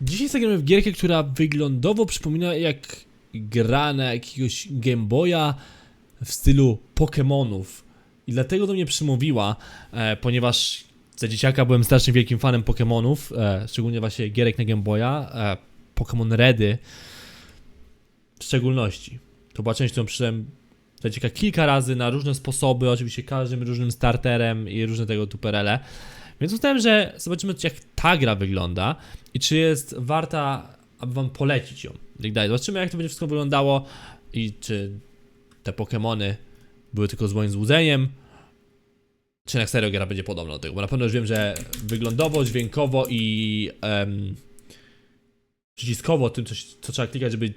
Dzisiaj zagramy w gierkę, która wyglądowo przypomina jak gra na jakiegoś Game Boya w stylu Pokémonów. I dlatego do mnie przymówiła, e, ponieważ za dzieciaka byłem strasznie wielkim fanem Pokémonów, e, szczególnie właśnie gierek na Game Boya, e, Pokémon Redy w szczególności. To była część, którą przyszedłem za dzieciaka kilka razy na różne sposoby, oczywiście każdym różnym starterem i różne tego tuperele. Więc uznałem, że zobaczymy jak ta gra wygląda i czy jest warta, aby wam polecić ją. tak. Zobaczymy jak to będzie wszystko wyglądało i czy te Pokémony były tylko moim złudzeniem, czy na serio gra będzie podobna do tego, bo na pewno już wiem, że wyglądowo, dźwiękowo i em, przyciskowo tym, coś, co trzeba klikać, żeby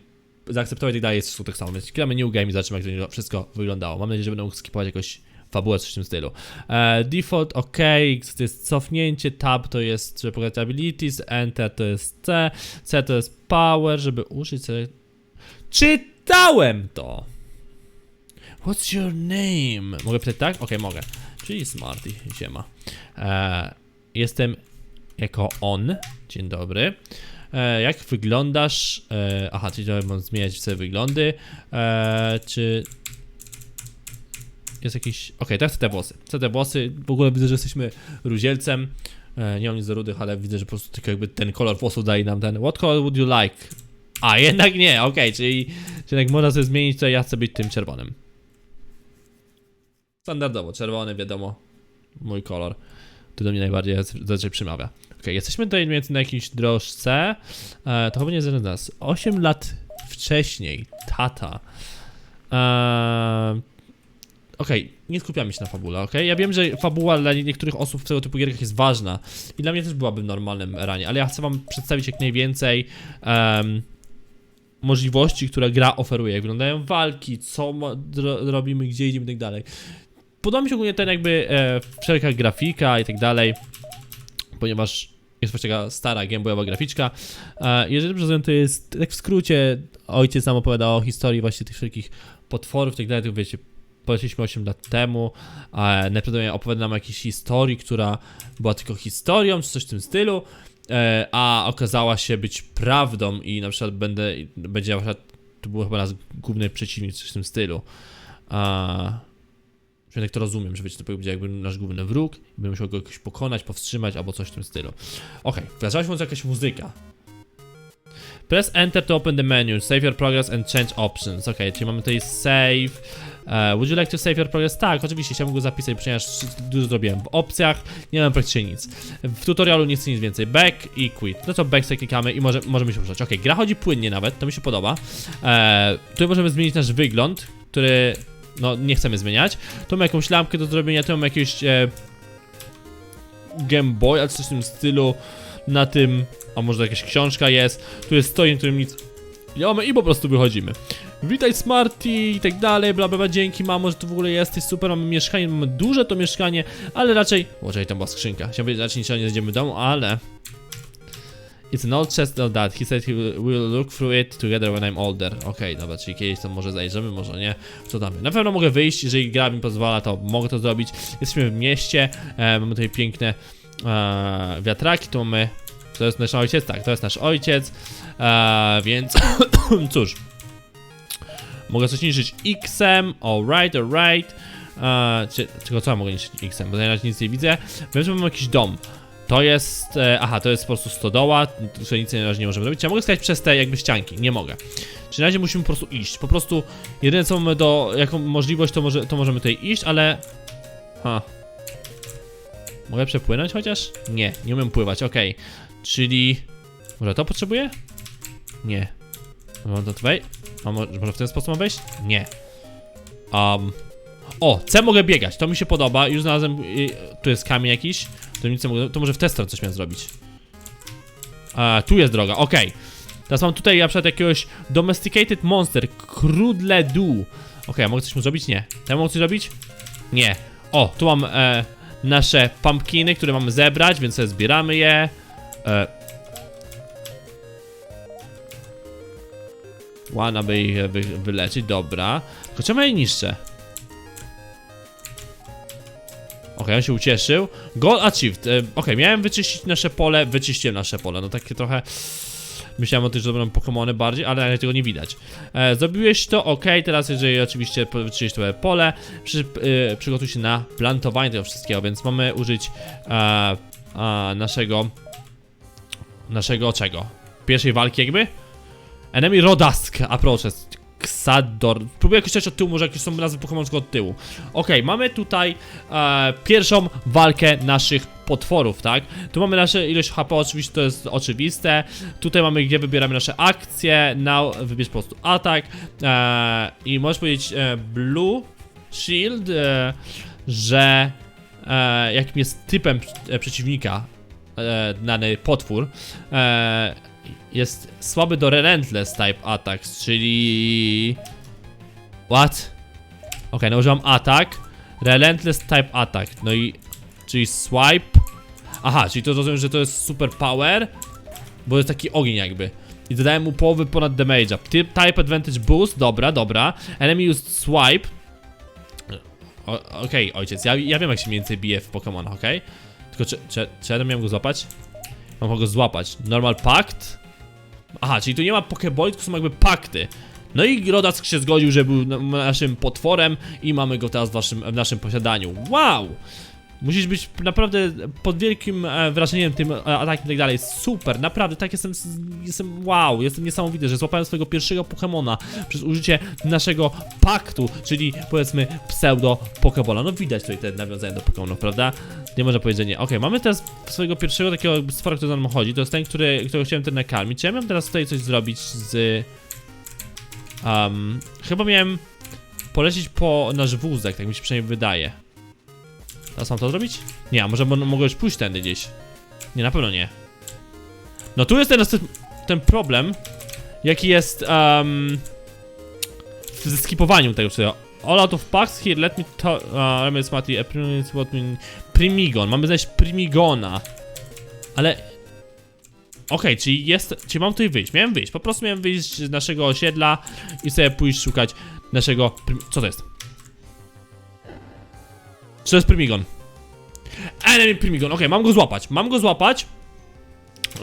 zaakceptować i tak dalej, jest wszystko tak samo, więc klikamy New Game i zobaczymy jak to wszystko wyglądało. Mam nadzieję, że będę mógł skipować jakoś fabułę, coś w tym stylu. E, default OK, to jest cofnięcie, tab to jest, pokazać abilities, enter to jest C, C to jest power, żeby użyć. Czytałem to! What's your name? Mogę pytać tak? Okej, mogę. Czyli Smarty, siema. E, jestem jako on. Dzień dobry. E, jak wyglądasz? E, aha, czyli mam zmieniać sobie wyglądy. E, czy jest jakiś. Okej, teraz chcę te włosy. Chcę te włosy. W ogóle widzę, że jesteśmy rudzielcem. E, nie mam nic rudych, ale widzę, że po prostu tylko jakby ten kolor włosów daje nam ten. What color would you like? A, jednak nie, okej, czyli, czyli jak można sobie zmienić, to ja chcę być tym czerwonym. Standardowo, czerwony, wiadomo. Mój kolor. To do mnie najbardziej zazwyczaj przemawia. Okej, jesteśmy tutaj mniej więcej na jakiejś drożce. E, to chyba nie zależy od nas. 8 lat wcześniej, tata. E, Okej, nie skupiamy się na fabule, okej? Ja wiem, że fabuła dla niektórych osób w tego typu gierkach jest ważna i dla mnie też byłaby normalnym ranie, ale ja chcę wam przedstawić jak najwięcej em, możliwości, które gra oferuje. Jak wyglądają walki, co robimy, gdzie idziemy i tak dalej. Podoba mi się ogólnie ten jakby e, wszelka grafika i tak dalej, ponieważ jest właśnie taka stara gameboyowa graficzka. E, jeżeli rozumiem, to jest, tak w skrócie, ojciec nam opowiada o historii właśnie tych wszelkich potworów i tak dalej, to wiecie, poleciliśmy 8 lat temu, a najprawdopodobniej opowiada nam o jakiejś historii, która była tylko historią, czy coś w tym stylu, e, a okazała się być prawdą i na przykład będę, będzie na przykład, to był chyba nasz główny przeciwnik, coś w tym stylu. A, Przynajmniej tak to rozumiem, że wiecie, to będzie jakby nasz główny wróg i będę musiał go jakoś pokonać, powstrzymać albo coś w tym stylu. Okej, okay, wrażała się jakaś muzyka. Press Enter to open the menu, save your progress and change options. Ok, czyli mamy tutaj save. Uh, would you like to save your progress? Tak, oczywiście, chciałbym go zapisać, ponieważ dużo zrobiłem. W opcjach nie mam praktycznie nic. W tutorialu nie chcę nic więcej. Back i quit. No to back sobie klikamy i może, możemy się ruszać. Ok, gra chodzi płynnie nawet, to mi się podoba. Uh, tutaj możemy zmienić nasz wygląd, który no nie chcemy zmieniać. Tu mamy jakąś lampkę do zrobienia, tu mamy jakieś e, Game Boy, ale coś w tym stylu na tym, a może jakaś książka jest. Tu jest stoję, którym nic nie mamy i po prostu wychodzimy. Witaj Smarty i tak dalej, bla bla bla, dzięki mamo, że tu w ogóle jesteś, super, mamy mieszkanie, mamy duże to mieszkanie, ale raczej... Może tam była skrzynka, chciałem powiedzieć, raczej niczego nie znajdziemy w domu, ale... It's an old chest of that. He said he will look through it together when I'm older. Okej, okay, dobra, czyli kiedyś to może zajrzymy, może nie. Co tam? Na pewno mogę wyjść, jeżeli gra mi pozwala, to mogę to zrobić. Jesteśmy w mieście, e, mamy tutaj piękne e, wiatraki, tu mamy... To jest nasz ojciec? Tak, to jest nasz ojciec, e, więc cóż. Mogę coś niszczyć X-em, alright, alright. E, czy, czego co ja mogę niszczyć X-em, bo na nic nie widzę. Wiem, że mamy jakiś dom. To jest, e, aha, to jest po prostu stodoła, tutaj nic na razie nie możemy robić. Ja mogę skakać przez te jakby ścianki? Nie mogę. Czyli na razie musimy po prostu iść. Po prostu jedyne co mamy do, jaką możliwość to, może, to możemy tutaj iść, ale... Ha. Mogę przepłynąć chociaż? Nie, nie umiem pływać, okej. Okay. Czyli... Może to potrzebuję? Nie. To tutaj? A może, w ten sposób mam wejść? Nie. Um... O, C mogę biegać, to mi się podoba. Już znalazłem. Y, tu jest kamień jakiś. To nic mogę. To może w tę stronę coś miałem zrobić. A, tu jest droga, okej. Okay. Teraz mam tutaj na przykład jakiegoś Domesticated Monster, Krudle Du. Okej, okay, mogę coś mu zrobić? Nie. Ja mogę coś zrobić? Nie. O, tu mam e, nasze pumpkiny, które mamy zebrać, więc sobie zbieramy je. E, One, aby ich wy, wyleczyć, dobra. Tylko czemu ja je niszczę? Ok, Okej, on się ucieszył. Goal achieved. E, Okej, miałem wyczyścić nasze pole, wyczyściłem nasze pole. No takie trochę... Myślałem o tym, że to będą Pokémony bardziej, ale tego nie widać. E, zrobiłeś to, ok, teraz jeżeli oczywiście wyczyścisz twoje pole, przy, e, przygotuj się na plantowanie tego wszystkiego, więc mamy użyć e, e, naszego... Naszego czego? Pierwszej walki jakby? Enemy Rodask approaches. Xador. Próbuję jakoś czytać od tyłu, może jakieś są nazwy Pokémon od tyłu. Okej, mamy tutaj e, pierwszą walkę naszych potworów, tak? Tu mamy nasze ilość HP, oczywiście to jest oczywiste. Tutaj mamy, gdzie wybieramy nasze akcje. Now wybierz po prostu atak. E, I możesz powiedzieć e, Blue Shield, e, że e, jakim jest typem e, przeciwnika e, dany potwór. E, jest słaby do Relentless type attacks, czyli... What? Ok, nałożyłam atak, Relentless type attack, no i... Czyli swipe... Aha, czyli to rozumiem, że to jest super power, bo jest taki ogień jakby. I dodałem mu połowy ponad damage'a. Ty- Type advantage boost, dobra, dobra. Enemy used swipe. Okej, ojciec, ja, ja wiem jak się mniej więcej bije w Pokémonach, okej? Tylko czy, czy, czy ja miałem go złapać? Mam go złapać. Normal pact? Aha, czyli tu nie ma Pokeball, tylko są jakby pakty. No i Rodack się zgodził, że był na- naszym potworem i mamy go teraz w, waszym, w naszym posiadaniu. Wow! Musisz być naprawdę pod wielkim e, wrażeniem tym e, atakiem i tak dalej. Super, naprawdę, tak jestem, jestem wow, jestem niesamowity, że złapałem swojego pierwszego Pokemona przez użycie naszego paktu, czyli powiedzmy pseudo Pokebola. No widać tutaj te nawiązania do Pokemonów, prawda? Nie można powiedzieć, nie. Okej, mamy teraz swojego pierwszego takiego stwora, który za chodzi. To jest ten, który, którego chciałem ten nakarmić. Czy ja miałem teraz tutaj coś zrobić z... Um, chyba miałem polecieć po nasz wózek, tak mi się przynajmniej wydaje. Teraz mam to zrobić? Nie, a może mo- mogę już pójść tędy gdzieś. Nie, na pewno nie. No tu jest teraz ten, ten problem, jaki jest um, w skipowaniu tego. All out of packs here, let me to... Uh, let me smarty. Primigon, mamy znaleźć Primigona. Ale... Okej, czyli jest... Czyli mam tutaj wyjść, miałem wyjść, po prostu miałem wyjść z naszego osiedla i sobie pójść szukać naszego... Co to jest? Czy to jest Primigon? Enemy Primigon, okej, mam go złapać, mam go złapać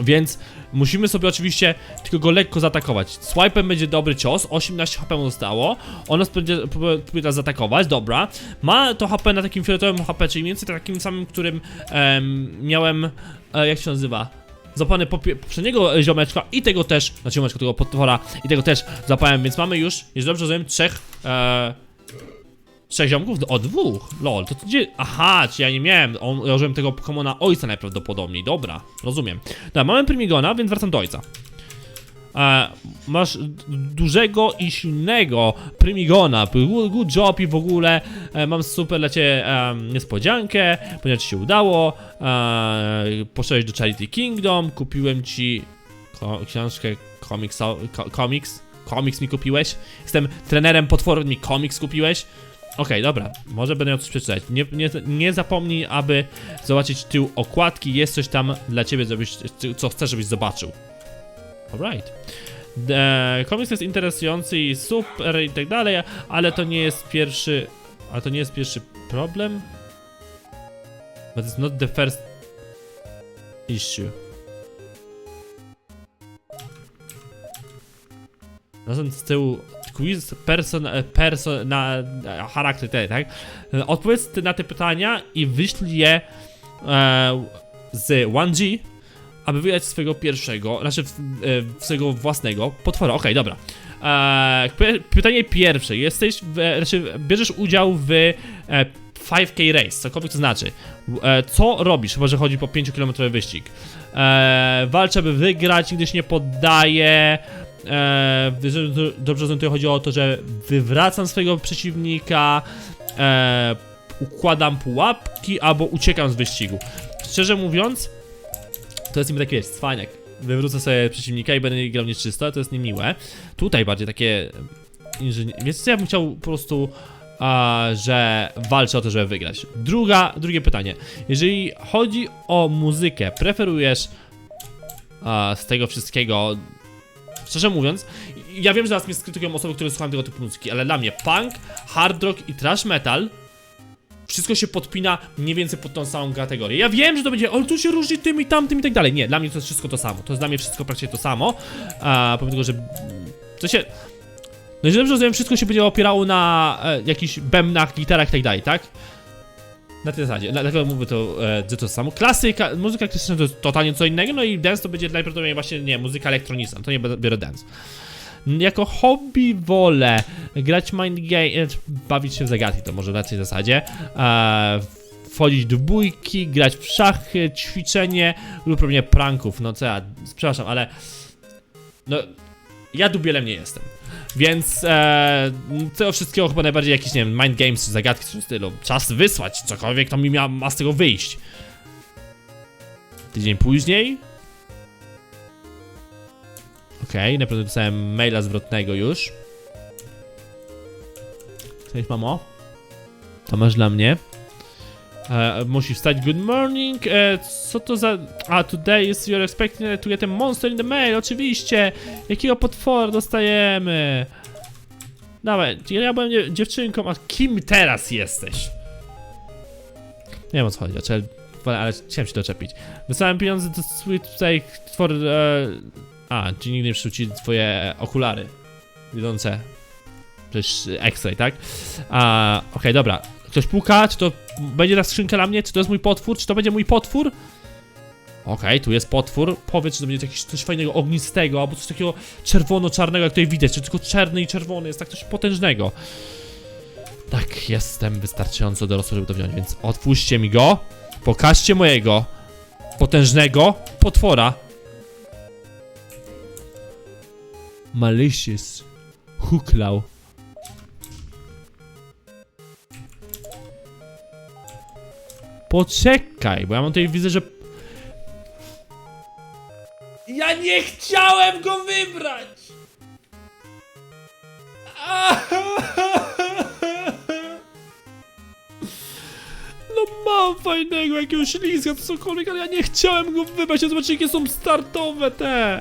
Więc musimy sobie oczywiście tylko go lekko zaatakować. Swipe'em będzie dobry cios, 18 HP mu zostało. On nas będzie próbuje zaatakować, dobra. Ma to HP na takim fioletowym HP, czyli mniej więcej takim samym, którym em, miałem, e, jak się nazywa? Złapany popie- poprzedniego ziomeczka i tego też, znaczy ziomeczka, tego potwora i tego też złapałem, więc mamy już, jeśli dobrze rozumiem, trzech e, Trzech ziomków? O, dwóch! Lol, to gdzie... Aha, czy ja nie miałem, on, ja użyłem tego Pokemona ojca najprawdopodobniej, dobra, rozumiem. Dobra, mamy Primigona, więc wracam do ojca. E, masz dużego i silnego Primigona, good, good job i w ogóle e, mam super dla ciebie e, niespodziankę, ponieważ ci się udało, e, poszedłeś do Charity Kingdom, kupiłem ci ko książkę komiks, ko komiks, komiks mi kupiłeś, jestem trenerem potworów, mi komiks kupiłeś, Okej, dobra, może będę miał coś przeczytać. Nie, nie, nie zapomnij, aby zobaczyć tył okładki. Jest coś tam dla ciebie, żebyś, co chcesz, żebyś zobaczył. Alright. E, komiks jest interesujący i super i tak dalej, ale to nie jest pierwszy. Ale to nie jest pierwszy problem. But it's not the first issue. Razem z tyłu quiz person, e, person na e, charakter tej, tak? E, Odpowiedz na te pytania i wyślij je e, z 1G, aby wyjechać swojego pierwszego, znaczy e, swojego własnego potwora. Okej, dobra. E, py- pytanie pierwsze. Jesteś, w, znaczy bierzesz udział w e, 5K race, cokolwiek to znaczy. E, co robisz, chyba że chodzi po 5-kilometrowy wyścig? E, walczę, by wygrać, nigdy się nie poddaję. E, dobrze rozumiem, chodzi o to, że wywracam swojego przeciwnika, e, układam pułapki albo uciekam z wyścigu. Szczerze mówiąc, to jest niby takie, wiesz, cwaniak. Wywrócę sobie przeciwnika i będę grał nieczysto, to jest niemiłe. Tutaj bardziej takie inżynier... Co, ja bym chciał po prostu, a, że walczę o to, żeby wygrać. Druga, drugie pytanie. Jeżeli chodzi o muzykę, preferujesz a, z tego wszystkiego Szczerze mówiąc, ja wiem, że teraz mnie skrytykują osoby, które słuchają tego typu muzyki, ale dla mnie punk, hard rock i trash metal wszystko się podpina mniej więcej pod tą samą kategorię. Ja wiem, że to będzie, ale tu się różni tym i tamtym i tak dalej. Nie, dla mnie to jest wszystko to samo. To jest dla mnie wszystko praktycznie to samo. A pomimo tego, że to się. No jeżeli dobrze rozumiem, wszystko się będzie opierało na e, jakichś bębnach, gitarach i tak dalej, tak? Na tej zasadzie, Dla- dlatego mówię to, e, to samo. Klasyka, muzyka klasyczna to totalnie co innego, no i dance to będzie najprawdopodobniej właśnie, nie, muzyka elektroniczna, to nie biorę dance. Jako hobby wolę grać mind game, e, bawić się w zagadki, to może raczej w zasadzie. E, wchodzić do bójki, grać w szachy, ćwiczenie lub robienie pranków. No co ja, przepraszam, ale no ja dubielem nie jestem. Więc e, tego wszystkiego chyba najbardziej jakieś, nie wiem, mind games czy zagadki w tym stylu. Czas wysłać cokolwiek, to mi ma, ma z tego wyjść. Tydzień później. Okej, okay, naprawdę dostałem maila zwrotnego już. Cześć mamo. To masz dla mnie. E, musi wstać, good morning. E, co to za... A, today is you're expecting to get a monster in the mail, oczywiście. Jakiego potwora dostajemy? Dawaj, ja byłem dziew- dziewczynką, a kim teraz jesteś? Nie wiem o co chodzi, znaczy, ale, chciałem się doczepić. Wysłałem pieniądze do tutaj for... E, a, ci nigdy nie przerzucili twoje okulary. Widzące. Przecież X-ray, tak? A, okej, dobra. Ktoś puka, czy to będzie ta skrzynka dla mnie? Czy to jest mój potwór? Czy to będzie mój potwór? Okej, tu jest potwór. Powiedz, czy to będzie jakieś coś fajnego, ognistego, albo coś takiego czerwono-czarnego, jak tutaj widać, czy tylko czarny i czerwony, jest tak coś potężnego. Tak, jestem wystarczająco dorosły, żeby to wziąć, więc otwórzcie mi go. Pokażcie mojego potężnego potwora. Malicious. Huklał. Poczekaj, bo ja mam tutaj widzę, że... Ja nie chciałem go wybrać! No mam fajnego jakiegoś to cokolwiek, ale ja nie chciałem go wybrać, ja zobaczcie jakie są startowe te!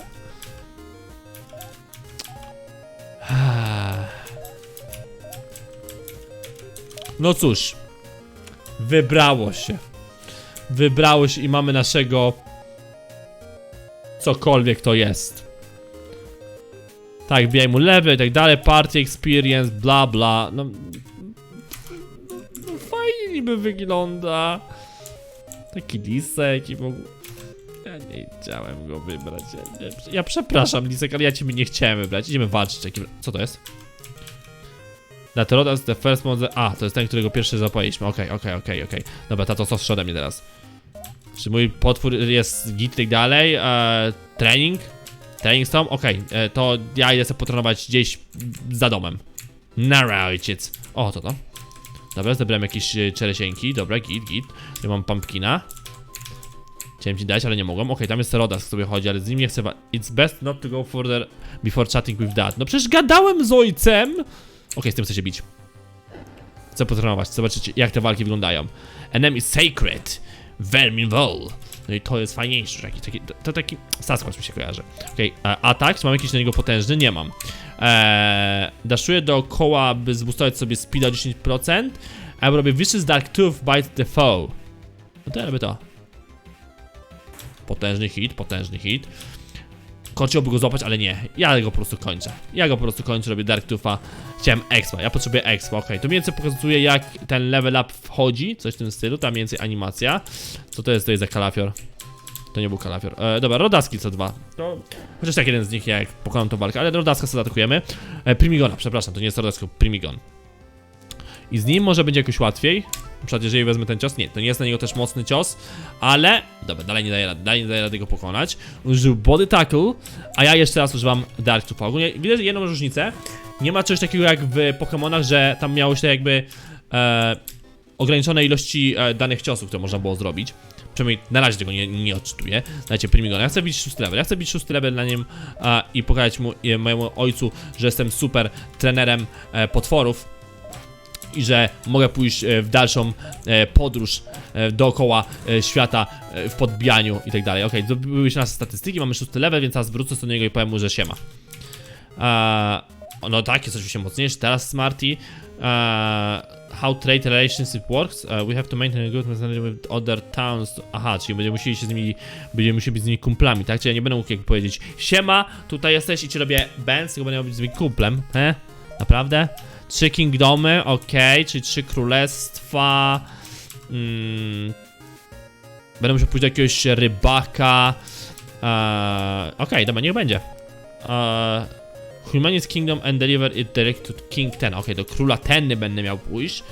No cóż, wybrało się. Wybrało się i mamy naszego. Cokolwiek to jest. Tak, wbijaj mu lewy i tak dalej, party experience, bla bla. No, no, fajnie niby wygląda. Taki lisek i w ogóle. Ja nie chciałem go wybrać. Ja, ja przepraszam, lisek, ale ja ciebie nie chciałem wybrać. Idziemy walczyć. Co to jest? Laterodas the first monster. A, to jest ten, którego pierwszy zapaliśmy. Okej, okej, okej, okej. Dobra, tato, co ode mnie teraz? Czy mój potwór jest git tak dalej? E, trening? Trening stone? Okej, e, to ja idę sobie potrenować gdzieś za domem. Nara, ojciec. O, to to. Dobra, zebrałem jakieś e, czeresieńki. Dobra, git, git. Tu mam pumpkina. Chciałem ci dać, ale nie mogłem. Okej, tam jest Rodas, który chodzi, ale z nim nie chcę. It's best not to go further before chatting with dad. No przecież gadałem z ojcem! Okej, z tym chcę się bić. Chcę potrenować, zobaczyć jak te walki wyglądają. Enemy Sacred, Vermin Wall. No i to jest fajniejsze, taki, to, taki Sasquatch mi się kojarzy. Okej, okay, atak, czy mam jakiś na niego potężny? Nie mam. Eee, daszuję dookoła, by zboostować sobie speed o 10%, a robię Vicious Dark Tooth Bite the Foe. No to ja robię to. Potężny hit, potężny hit. Kociłby go złapać, ale nie. Ja go po prostu kończę. Ja go po prostu kończę, robię Dark Tufa. Chciałem expa, ja potrzebuję expa, okej. To mniej więcej pokazuje jak ten level up wchodzi, coś w tym stylu, tam mniej więcej animacja. Co to jest, to jest za kalafior? To nie był kalafior. E, dobra, rodaski co dwa. To... Chociaż tak jeden z nich, jak pokonam tą walkę, ale rodaska sobie atakujemy. E, Primigona, przepraszam, to nie jest rodask, tylko Primigon. I z nim może będzie jakoś łatwiej. Na przykład jeżeli wezmę ten cios, nie, to nie jest na niego też mocny cios, ale, dobra, dalej nie daję rady, dalej nie daję rady go pokonać. Użył Body Tackle, a ja jeszcze raz używam Dark Tufa. Ogólnie widać jedną różnicę, nie ma czegoś takiego jak w Pokémonach, że tam miało się jakby e, ograniczone ilości e, danych ciosów, które można było zrobić. Przynajmniej na razie tego nie, nie odczytuję. Dajcie Primigona. Ja chcę bić szósty level. Ja chcę bić szósty level na nim i pokazać mu, e, mojemu ojcu, że jestem super trenerem e, potworów i że mogę pójść e, w dalszą e, podróż e, dookoła świata w podbijaniu i tak dalej. Okej, okay, były nasze statystyki, mamy szósty level, więc teraz wrócę do niego i powiem mu, że siema. Eee, no tak, jest oczywiście mocniejszy, teraz Smarty. Eee, how trade relationship works. Uh, we have to maintain a good understanding with other towns. Aha, czyli będziemy musieli się z nimi, będziemy musieli być z nimi kumplami, tak? Czyli ja nie będę mógł jak powiedzieć, siema, tutaj jesteś i ci robię bands, tylko będę miał być z nimi kumplem, he? Naprawdę? Trzy kingdomy, okej, czyli trzy królestwa. Mm, będę musiał pójść do jakiegoś rybaka. Eee, okej, dobra, niech będzie. Eee, Humanist Kingdom and deliver it direct to King Ten. Okej, do króla Tenny będę miał pójść.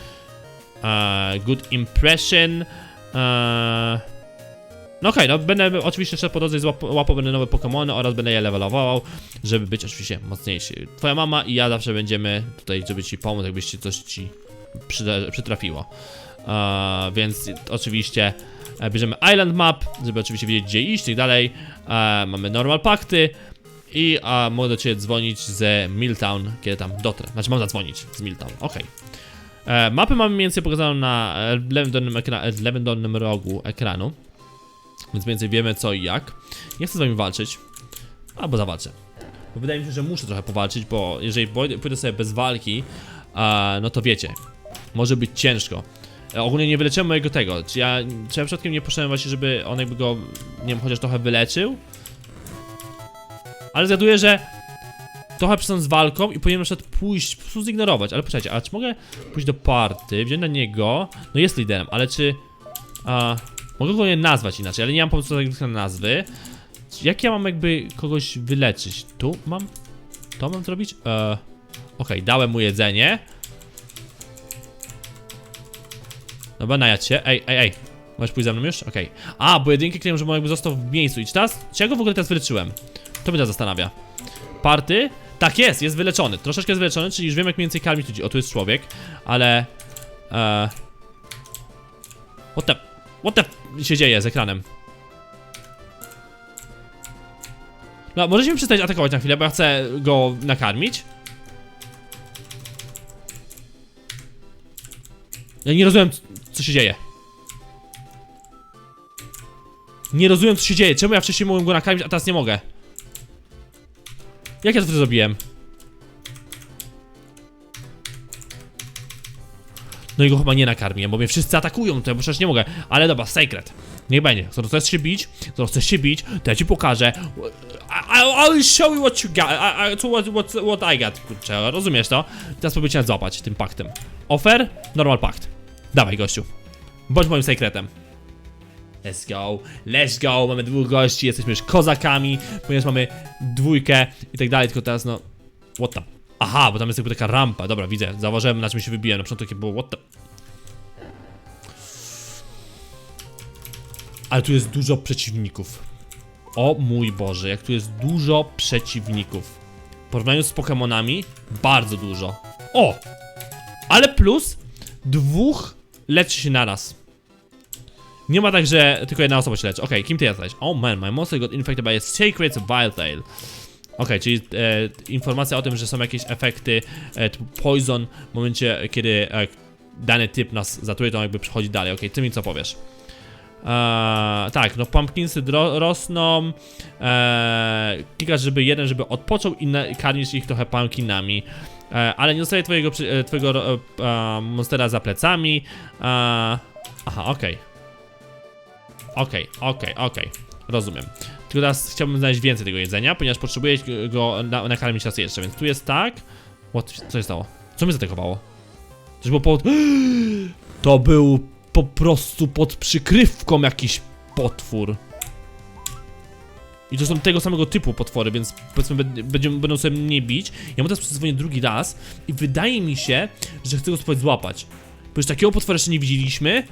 Eee, good impression. Eee, no okej, no będę oczywiście szedł po drodze łapał będę nowe Pokémony oraz będę je levelował, żeby być oczywiście mocniejszy. Twoja mama i ja zawsze będziemy tutaj, żeby ci pomóc, jakbyście coś ci przytrafiło. Eee, więc oczywiście e, bierzemy Island Map, żeby oczywiście wiedzieć gdzie iść i tak dalej. E, mamy normal pakty i a, mogę do ciebie dzwonić z Milltown, kiedy tam dotrę. Znaczy mam zadzwonić z Milltown, okej. E, Mapy mamy mniej więcej pokazaną na lewym dolnym, ekra- lewym dolnym rogu ekranu. Więc więcej wiemy co i jak. Nie chcę z wami walczyć. Albo zawalczę. Bo wydaje mi się, że muszę trochę powalczyć, bo jeżeli pójdę sobie bez walki, no to wiecie, może być ciężko. E, Ogólnie nie wyleczyłem mojego tego. Czy ja, czy ja przypadkiem nie poszedłem właśnie, żeby on jakby go, nie wiem, chociaż trochę wyleczył? Ale zgaduję, że trochę przestanę z walką i powinienem na przykład pójść, po prostu zignorować. Ale poczekajcie, a czy mogę pójść do party, wziąć na niego? No jest liderem, ale czy... A, mogę go nie nazwać inaczej, ale nie mam pomysłu na nazwy. Jak ja mam jakby kogoś wyleczyć? Tu mam? To mam zrobić? E, Okej, dałem mu jedzenie. Dobra, najadź się. Ej, ej, ej. Możesz pójść ze mną już? Okej. A, bo jedynkę klejm, żeby on jakby został w miejscu. I czy teraz? Czy ja go w ogóle teraz wyleczyłem? To mnie teraz zastanawia. Party? Tak jest, jest wyleczony. Troszeczkę jest wyleczony, czyli już wiem jak mniej więcej karmić ludzi. O, tu jest człowiek, ale... E... What. What the... f- się dzieje z ekranem? No, możecie przestać atakować na chwilę, bo ja chcę go nakarmić. Ja nie rozumiem, co się dzieje. Nie rozumiem, co się dzieje. Czemu ja wcześniej mogłem go nakarmić, a teraz nie mogę? Jak ja to zrobiłem? No i go chyba nie nakarmiłem, bo mnie wszyscy atakują, to ja przecież nie mogę. Ale dobra, secret. Niech będzie. Skoro chcesz się bić, skoro chcesz się bić, to ja ci pokażę. I, I'll show you what you got. I, I, what, what, what I got. Kurczę, rozumiesz to? Teraz próbuję cię złapać tym paktem. Offer, normal pakt. Dawaj, gościu. Bądź moim sekretem. Let's go, let's go, mamy dwóch gości, jesteśmy już kozakami, ponieważ mamy dwójkę i tak dalej, tylko teraz no... What the... Aha, bo tam jest jakby taka rampa, dobra, widzę, zauważyłem na czym się wybiłem, na początku takie było what the... Ale tu jest dużo przeciwników. O mój Boże, jak tu jest dużo przeciwników. W porównaniu z Pokemonami, bardzo dużo. O! Ale plus, dwóch leczy się naraz. Nie ma tak, że tylko jedna osoba się leczy. Okej, kim ty jesteś? Oh man, my monster got infected by a sacred Viletail. Okej, czyli e, informacja o tym, że są jakieś efekty e, poison w momencie, kiedy e, dany typ nas zatuje, to on jakby przechodzi dalej. Okej, ty mi co powiesz? Eee, tak, no pumpkinsy rosną. Eee, klikasz, żeby jeden, żeby odpoczął i karmisz ich trochę pumpkinami. Eee, ale nie zostaje twojego, e, twojego e, monstera za plecami. Aha, okej. Okej, okej, okej. Rozumiem. Tylko teraz chciałbym znaleźć więcej tego jedzenia, ponieważ potrzebuję go na, nakarmić raz jeszcze, więc tu jest tak. What? Co się stało? Co mnie zaatakowało? Coś było pod... To był po prostu pod przykrywką jakiś potwór. I to są tego samego typu potwory, więc powiedzmy bę- będziemy, będą sobie mnie bić. Ja mu teraz przedzwonię drugi raz i wydaje mi się, że chcę go spróbować złapać. Bo już takiego potwora jeszcze nie widzieliśmy.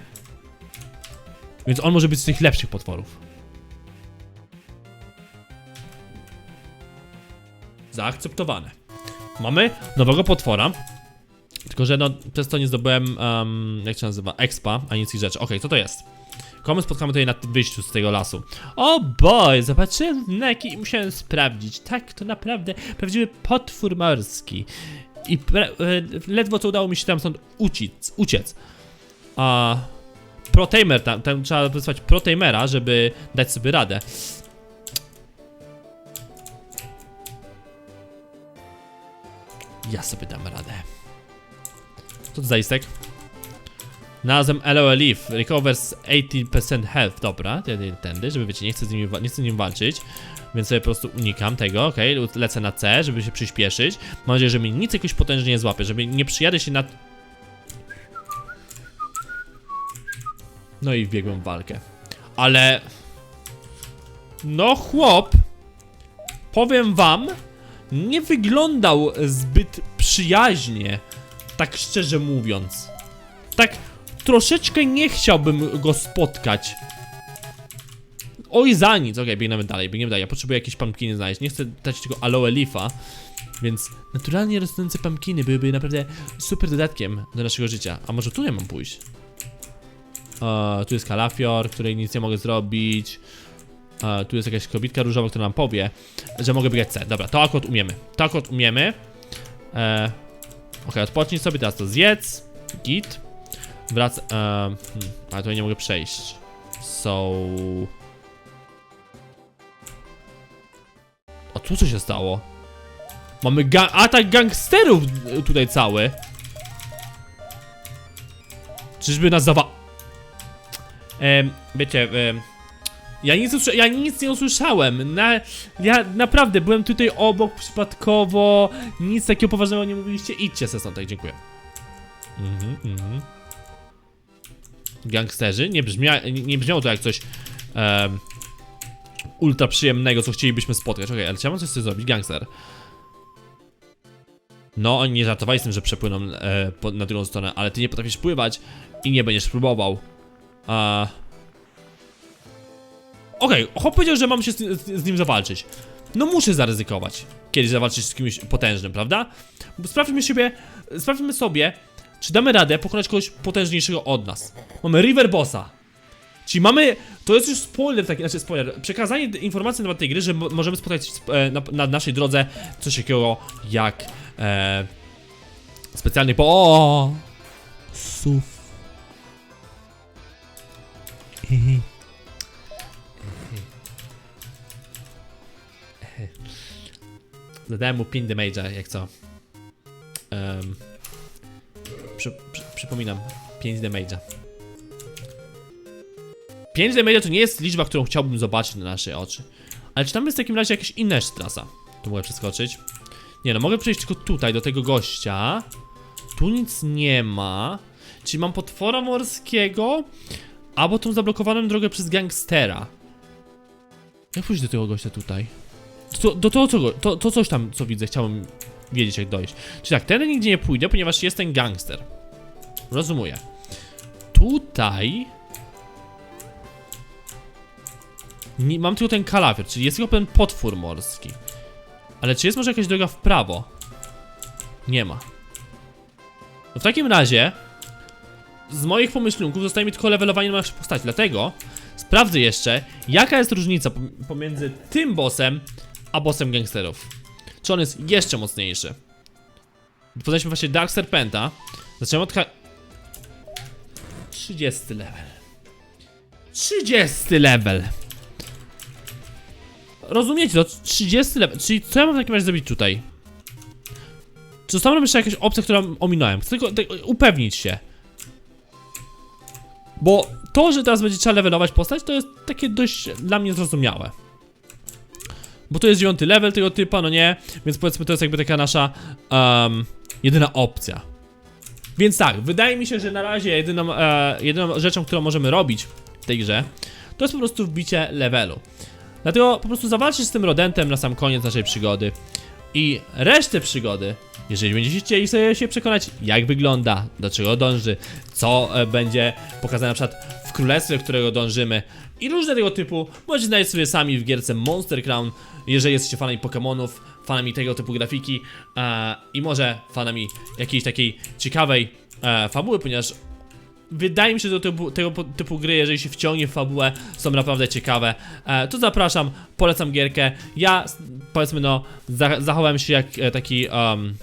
Więc on może być z tych lepszych potworów. Zaakceptowane. Mamy nowego potwora. Tylko, że no, przez to nie zdobyłem, um, jak się nazywa, expa, a nic tych rzeczy. Okej, co to jest? Komu spotkamy tutaj na wyjściu z tego lasu? O boy, zobaczyłem znaki i musiałem sprawdzić. Tak, to naprawdę prawdziwy potwór morski. I e, ledwo to udało mi się tam stąd uciec. uciec. A Protamer, tam, tam trzeba wysłać Protamera, żeby dać sobie radę. Ja sobie dam radę. Co to za listek? Nazwem LOL Leaf, recovers 80% health, dobra, t- t- tędy, żeby wiecie, nie chcę z nim, nie chcę z nim walczyć, więc sobie po prostu unikam tego, okay? lecę na C, żeby się przyspieszyć, mam nadzieję, że mnie nic jakoś potężnie nie złapie, żeby nie przyjadę się na... No i wbiegłem w walkę, ale... No chłop, powiem wam, nie wyglądał zbyt przyjaźnie, tak szczerze mówiąc. Tak troszeczkę nie chciałbym go spotkać. Oj, za nic. Okej, biegniemy dalej, biegniemy dalej. Ja potrzebuję jakieś pumpkiny znaleźć. Nie chcę dać tego aloe leafa, więc naturalnie rosnące pumpkiny byłyby naprawdę super dodatkiem do naszego życia. A może tu nie mam pójść? Tu jest kalafior, której nic nie mogę zrobić. E, tu jest jakaś kobitka różowa, która nam powie, że mogę biegać C. Dobra, to akurat umiemy. To akurat umiemy. E, Okej, odpocznij sobie, teraz to zjedz. Git. Wrac... E, hmm, ale tutaj nie mogę przejść. So... A tu co się stało? Mamy ga atak gangsterów e, tutaj cały. Czyżby nas zawa... Em, wiecie, em, ja nic, usłysza- ja nic nie usłyszałem. Na, ja naprawdę byłem tutaj obok przypadkowo. Nic takiego poważnego nie mówiliście. Idźcie se stąd, tak, dziękuję. Mhm, mhm. Gangsterzy? Nie, brzmia, nie, nie brzmiało to jak coś em, ultra przyjemnego, co chcielibyśmy spotkać. Okej, ale chciałbym coś z tym zrobić. Gangster. No, oni nie żartowali z tym, że przepłyną e, po, na drugą stronę, ale ty nie potrafisz pływać i nie będziesz próbował. A... Okej, chłop powiedział, że mam się z, z, z nim zawalczyć. No muszę zaryzykować. Kiedyś zawalczyć z kimś potężnym, prawda? Sprawdźmy sobie, sprawdźmy sobie, czy damy radę pokonać kogoś potężniejszego od nas. Mamy River Bossa. Czyli mamy, to jest już spoiler taki, znaczy spoiler, przekazanie informacji na temat tej gry, że mo- możemy spotkać e, na, na naszej drodze coś takiego jak e, specjalny po... Suf. Zadałem mu pin damage'a, jak co. Um, przy, przy, przypominam, 5 damage'a. 5 damage'a to nie jest liczba, którą chciałbym zobaczyć na nasze oczy. Ale czy tam jest w takim razie jakaś inna trasa? Tu mogę przeskoczyć. Nie no, mogę przejść tylko tutaj, do tego gościa. Tu nic nie ma. Czyli mam potwora morskiego, albo tą zablokowaną drogę przez gangstera. Jak pójść do tego gościa tutaj? To, do to, co, to, to coś tam, co widzę, chciałbym wiedzieć jak dojść. Czyli tak, ten nigdzie nie pójdę, ponieważ jest ten gangster. Rozumuję. Tutaj... Nie, mam tylko ten kalafior, czyli jest tylko ten potwór morski. Ale czy jest może jakaś droga w prawo? Nie ma. No w takim razie z moich pomyślunków zostaje mi tylko levelowanie na naszej postaci, dlatego sprawdzę jeszcze, jaka jest różnica pom- pomiędzy tym bossem, a bossem gangsterów. Czy on jest jeszcze mocniejszy? Poznaliśmy właśnie Dark Serpenta. Zaczynamy od ka- 30 level. 30 level. Rozumiecie to? 30 level. Czyli co ja mam w takim razie zrobić tutaj? Czy została jeszcze jakaś opcja, którą ominąłem? Chcę tylko tak, upewnić się. Bo to, że teraz będzie trzeba levelować postać, to jest takie dość dla mnie zrozumiałe. Bo to jest dziewiąty level tego typa, no nie? Więc powiedzmy, to jest jakby taka nasza em, jedyna opcja. Więc tak, wydaje mi się, że na razie jedyną, e, jedyną rzeczą, którą możemy robić w tej grze, to jest po prostu wbicie levelu. Dlatego po prostu zawalczyć z tym rodentem na sam koniec naszej przygody. I resztę przygody, jeżeli będziecie chcieli sobie się przekonać, jak wygląda, do czego dąży, co e, będzie pokazane na przykład w królestwie, do którego dążymy i różne tego typu, możecie znaleźć sobie sami w gierce Monster Crown, jeżeli jesteście fanami Pokémonów, fanami tego typu grafiki e, i może fanami jakiejś takiej ciekawej e, fabuły, ponieważ Wydaje mi się, że tego po- typu gry, jeżeli się wciągnie w fabułę, są naprawdę ciekawe. E, to zapraszam, polecam gierkę. Ja, powiedzmy, no, za, zachowałem się jak e, taki um,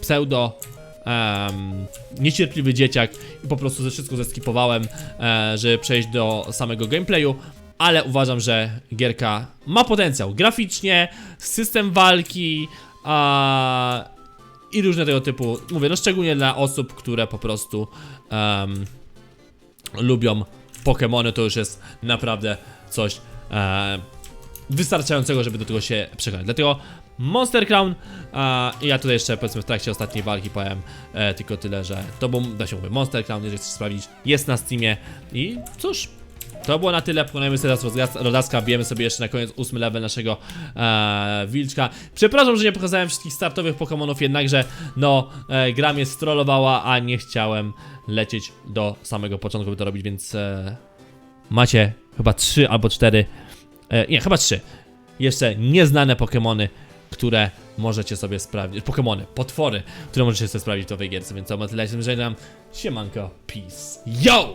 pseudo. Um, niecierpliwy dzieciak i po prostu ze wszystko zeskipowałem, e, żeby przejść do samego gameplayu, ale uważam, że gierka ma potencjał graficznie, system walki, a, i różne tego typu, mówię, no szczególnie dla osób, które po prostu em, lubią Pokémony, to już jest naprawdę coś e, wystarczającego, żeby do tego się przekonać. Dlatego Monster Crown, a ja tutaj jeszcze powiedzmy w trakcie ostatniej walki powiem e, tylko tyle, że to był, da się mówić, Monster Crown, jeżeli chcesz sprawdzić, jest na Steamie i cóż, to było na tyle, sobie teraz rodaska, bijemy sobie jeszcze na koniec ósmy level naszego e, wilczka. Przepraszam, że nie pokazałem wszystkich startowych Pokémonów, jednakże no, e, gra mnie strollowała, a nie chciałem lecieć do samego początku, by to robić, więc e, macie chyba trzy albo cztery, e, nie, chyba trzy, jeszcze nieznane Pokémony, które możecie sobie sprawdzić, Pokémony, potwory, które możecie sobie sprawdzić w owej gierce, więc to ma tyle, że nam siemanko, peace, yo!